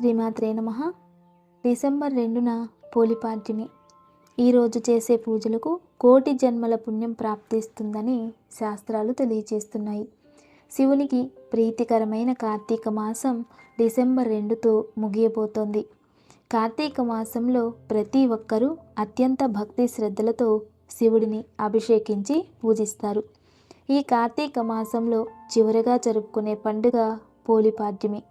శ్రీమాత్రే నమ. డిసెంబర్ రెండున పోలిపాడ్యమి. ఈరోజు చేసే పూజలకు కోటి జన్మల పుణ్యం ప్రాప్తిస్తుందని శాస్త్రాలు తెలియజేస్తున్నాయి శివునికి ప్రీతికరమైన కార్తీక మాసం డిసెంబర్ రెండుతో ముగియబోతోంది. కార్తీక మాసంలో ప్రతి ఒక్కరూ అత్యంత భక్తి శ్రద్ధలతో శివుడిని అభిషేకించి పూజిస్తారు. ఈ కార్తీక మాసంలో చివరిగా జరుపుకునే పండుగ పోలిపాడ్యమి.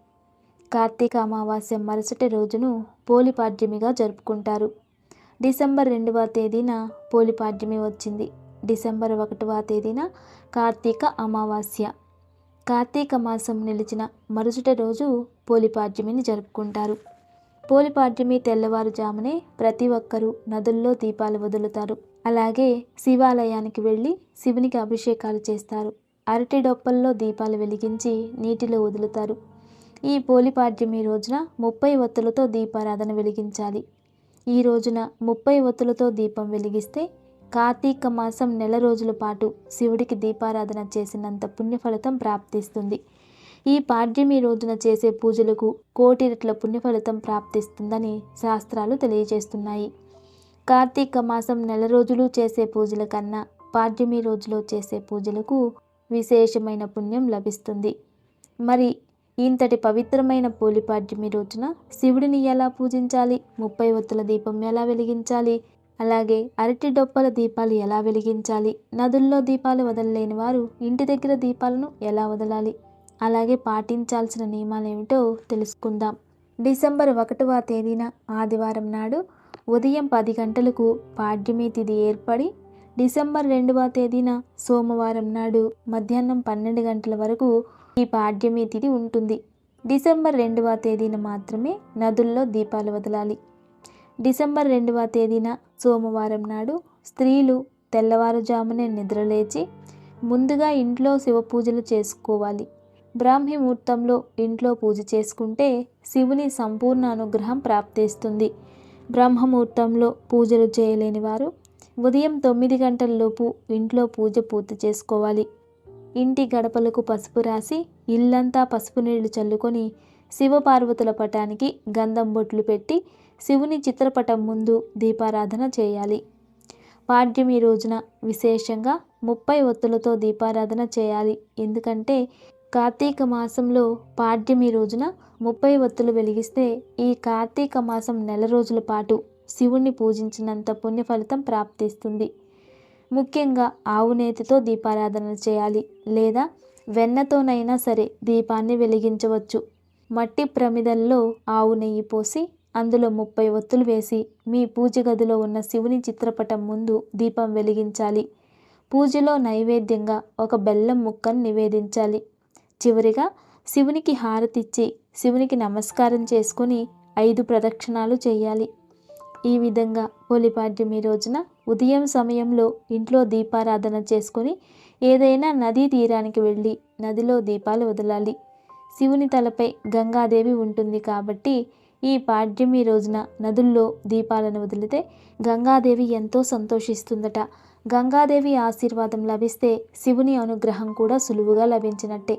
కార్తీక అమావాస్య మరుసటి రోజును పోలిపాడ్యమిగా జరుపుకుంటారు. డిసెంబర్ రెండవ తేదీన పోలిపాడ్యమి వచ్చింది. డిసెంబర్ ఒకటవ తేదీన కార్తీక అమావాస్య. కార్తీక మాసం నిలిచిన మరుసటి రోజు పోలిపాడ్యమిని జరుపుకుంటారు. పోలిపాడ్యమి తెల్లవారుజామునే ప్రతి ఒక్కరూ నదుల్లో దీపాలు వదులుతారు. అలాగే శివాలయానికి వెళ్ళి శివునికి అభిషేకాలు చేస్తారు. అరటి డొప్పల్లో దీపాలు వెలిగించి నీటిలో వదులుతారు. ఈ పోలిపాడ్యమి రోజున ముప్పై ఒత్తులతో దీపారాధన వెలిగించాలి. ఈ రోజున ముప్పై ఒత్తులతో దీపం వెలిగిస్తే కార్తీక మాసం నెల రోజుల పాటు శివుడికి దీపారాధన చేసినంత పుణ్యఫలితం ప్రాప్తిస్తుంది. ఈ పాడ్యమి రోజున చేసే పూజలకు కోటి రెట్ల పుణ్యఫలితం ప్రాప్తిస్తుందని శాస్త్రాలు తెలియజేస్తున్నాయి. కార్తీక మాసం నెల రోజులు చేసే పూజల కన్నా పాడ్యమి రోజులో చేసే పూజలకు విశేషమైన పుణ్యం లభిస్తుంది. మరి ఇంతటి పవిత్రమైన పోలిపాడ్యమి రోజున శివుడిని ఎలా పూజించాలి? ముప్పై ఒత్తుల దీపం ఎలా వెలిగించాలి? అలాగే అరటి డొప్పల దీపాలు ఎలా వెలిగించాలి? నదుల్లో దీపాలు వదలలేని వారు ఇంటి దగ్గర దీపాలను ఎలా వదలాలి? అలాగే పాటించాల్సిన నియమాలు ఏమిటో తెలుసుకుందాం. డిసెంబర్ ఒకటవ తేదీన ఆదివారం నాడు ఉదయం పది గంటలకు పాడ్యమి తిథి ఏర్పడి డిసెంబర్ రెండవ తేదీన సోమవారం నాడు మధ్యాహ్నం పన్నెండు గంటల వరకు ఈ పాడ్యమి తిథి ఉంటుంది. డిసెంబర్ రెండవ తేదీన మాత్రమే నదుల్లో దీపాలు వదలాలి. డిసెంబర్ రెండవ తేదీన సోమవారం నాడు స్త్రీలు తెల్లవారుజామునే నిద్రలేచి ముందుగా ఇంట్లో శివ పూజలు చేసుకోవాలి. బ్రాహ్మీ ముహూర్తంలో ఇంట్లో పూజ చేసుకుంటే శివుని సంపూర్ణ అనుగ్రహం ప్రాప్తిస్తుంది. బ్రహ్మముహూర్తంలో పూజలు చేయలేని వారు ఉదయం తొమ్మిది గంటలలోపు ఇంట్లో పూజ పూర్తి చేసుకోవాలి. ఇంటి గడపలకు పసుపు రాసి ఇల్లంతా పసుపు నీళ్ళు చల్లుకొని శివపార్వతుల పటానికి గంధం బొట్లు పెట్టి శివుని చిత్రపటం ముందు దీపారాధన చేయాలి. పాడ్యమి రోజున విశేషంగా ముప్పై ఒత్తులతో దీపారాధన చేయాలి. ఎందుకంటే కార్తీక మాసంలో పాడ్యమి రోజున ముప్పై ఒత్తులు వెలిగిస్తే ఈ కార్తీక మాసం నెల రోజుల పాటు శివుణ్ణి పూజించినంత పుణ్య ఫలితం ప్రాప్తిస్తుంది. ముఖ్యంగా ఆవు నేతితో దీపారాధన చేయాలి లేదా వెన్నతోనైనా సరే దీపాన్ని వెలిగించవచ్చు. మట్టి ప్రమిదల్లో ఆవు నెయ్యి పోసి అందులో ముప్పై ఒత్తులు వేసి మీ పూజ గదిలో ఉన్న శివుని చిత్రపటం ముందు దీపం వెలిగించాలి. పూజలో నైవేద్యంగా ఒక బెల్లం ముక్కను నివేదించాలి. చివరిగా శివునికి హారతిచ్చి శివునికి నమస్కారం చేసుకొని ఐదు ప్రదక్షిణాలు చేయాలి. ఈ విధంగా పోలిపాడ్యమి రోజున ఉదయం సమయంలో ఇంట్లో దీపారాధన చేసుకొని ఏదైనా నదీ తీరానికి వెళ్ళి నదిలో దీపాలు వదలాలి. శివుని తలపై గంగాదేవి ఉంటుంది కాబట్టి ఈ పాడ్యమి రోజున నదుల్లో దీపాలను వదిలితే గంగాదేవి ఎంతో సంతోషిస్తుందట. గంగాదేవి ఆశీర్వాదం లభిస్తే శివుని అనుగ్రహం కూడా సులువుగా లభించినట్టే.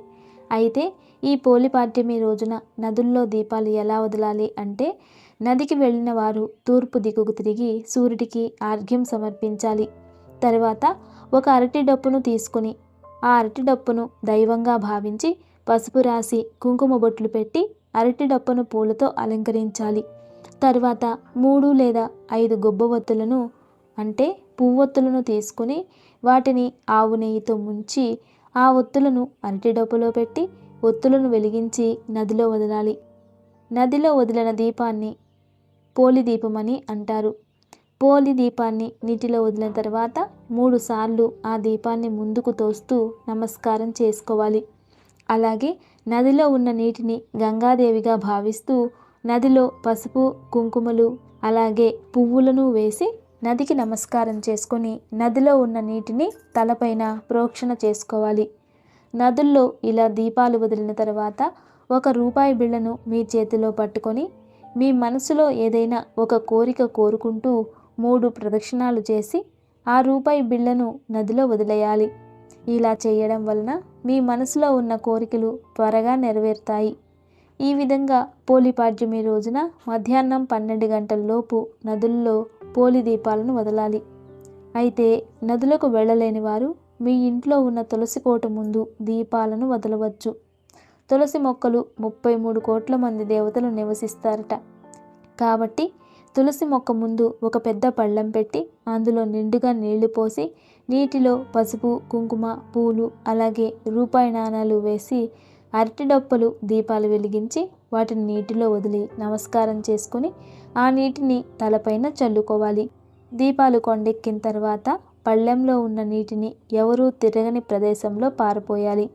అయితే ఈ పోలిపాడ్యమి రోజున నదుల్లో దీపాలు ఎలా వదలాలి అంటే నదికి వెళ్ళిన వారు తూర్పు దిగుకు తిరిగి సూర్యుడికి ఆర్ఘ్యం సమర్పించాలి. తర్వాత ఒక అరటి డప్పును తీసుకుని ఆ అరటి డప్పును దైవంగా భావించి పసుపు రాసి కుంకుమ బొట్లు పెట్టి అరటి డప్పును పూలతో అలంకరించాలి. తర్వాత మూడు లేదా ఐదు గొబ్బవత్తులను అంటే పువ్వొత్తులను తీసుకుని వాటిని ఆవు నెయ్యితో ముంచి ఆ ఒత్తులను అరటి డప్పులో పెట్టి ఒత్తులను వెలిగించి నదిలో వదలాలి. నదిలో వదిలిన దీపాన్ని పోలి దీపమని అంటారు. పోలి దీపాన్ని నీటిలో వదిలిన తర్వాత మూడు సార్లు ఆ దీపాన్ని ముందుకు తోస్తూ నమస్కారం చేసుకోవాలి. అలాగే నదిలో ఉన్న నీటిని గంగాదేవిగా భావిస్తూ నదిలో పసుపు కుంకుమలు అలాగే పువ్వులను వేసి నదికి నమస్కారం చేసుకొని నదిలో ఉన్న నీటిని తలపైన ప్రోక్షణ చేసుకోవాలి. నదుల్లో ఇలా దీపాలు వదిలిన తర్వాత ఒక రూపాయి బిళ్ళను మీ చేతిలో పట్టుకొని మీ మనసులో ఏదైనా ఒక కోరిక కోరుకుంటూ మూడు ప్రదక్షిణాలు చేసి ఆ రూపాయి బిళ్ళను నదిలో వదిలేయాలి. ఇలా చేయడం వలన మీ మనసులో ఉన్న కోరికలు త్వరగా నెరవేరుతాయి. ఈ విధంగా పోలిపాడ్యమి రోజున మధ్యాహ్నం పన్నెండు గంటలలోపు నదుల్లో పోలి దీపాలను వదలాలి. అయితే నదులకు వెళ్ళలేని వారు మీ ఇంట్లో ఉన్న తులసి కోట ముందు దీపాలను వదలవచ్చు. తులసి మొక్కలు ముప్పై మూడు కోట్ల మంది దేవతలు నివసిస్తారట. కాబట్టి తులసి మొక్క ముందు ఒక పెద్ద పళ్ళెం పెట్టి అందులో నిండుగా నీళ్ళు పోసి నీటిలో పసుపు కుంకుమ పూలు అలాగే రూపాయి నాణాలు వేసి అరటి డొప్పలు దీపాలు వెలిగించి వాటిని నీటిలో వదిలి నమస్కారం చేసుకొని ఆ నీటిని తలపైన చల్లుకోవాలి. దీపాలు కొండెక్కిన తర్వాత పళ్ళెంలో ఉన్న నీటిని ఎవరూ తిరగని ప్రదేశంలో పారిపోయాలి.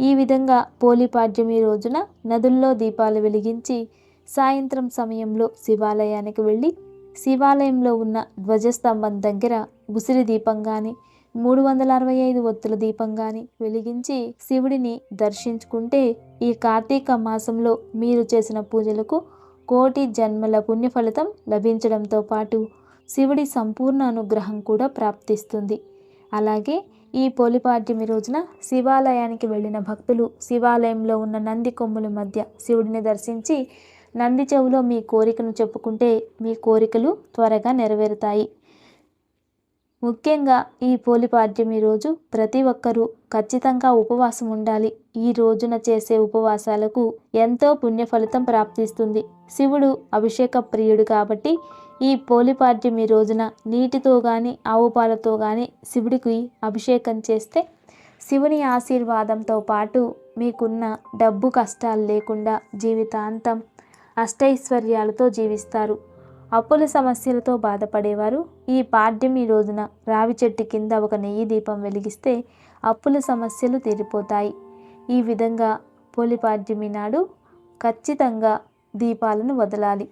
ఈ విధంగా పోలిపాడ్యమి రోజున నదుల్లో దీపాలు వెలిగించి సాయంత్రం సమయంలో శివాలయానికి వెళ్ళి శివాలయంలో ఉన్న ధ్వజస్తంభం దగ్గర ఉసిరి దీపం కానీ మూడు వందల అరవై ఐదు ఒత్తుల దీపం వెలిగించి శివుడిని దర్శించుకుంటే ఈ కార్తీక మాసంలో మీరు చేసిన పూజలకు కోటి జన్మల పుణ్యఫలితం లభించడంతో పాటు శివుడి సంపూర్ణ అనుగ్రహం కూడా ప్రాప్తిస్తుంది. అలాగే ఈ పోలిపాడ్యమి రోజున శివాలయానికి వెళ్ళిన భక్తులు శివాలయంలో ఉన్న నంది కొమ్ముల మధ్య శివుడిని దర్శించి నంది చెవులో మీ కోరికను చెప్పుకుంటే మీ కోరికలు త్వరగా నెరవేరుతాయి. ముఖ్యంగా ఈ పోలిపాడ్యమి రోజు ప్రతి ఒక్కరూ ఖచ్చితంగా ఉపవాసం ఉండాలి. ఈ రోజున చేసే ఉపవాసాలకు ఎంతో పుణ్య ఫలితం ప్రాప్తిస్తుంది. శివుడు అభిషేక ప్రియుడు కాబట్టి ఈ పోలిపాడ్యమి రోజున నీటితో కానీ ఆవు పాలతో కానీ శివుడికి అభిషేకం చేస్తే శివుని ఆశీర్వాదంతో పాటు మీకున్న డబ్బు కష్టాలు లేకుండా జీవితాంతం అష్టైశ్వర్యాలతో జీవిస్తారు. అప్పుల సమస్యలతో బాధపడేవారు. ఈ పాడ్యమి రోజున రావి చెట్టు కింద ఒక నెయ్యి దీపం వెలిగిస్తే అప్పుల సమస్యలు తీరిపోతాయి. ఈ విధంగా పోలిపాడ్యమి నాడు ఖచ్చితంగా దీపాలను వదలాలి.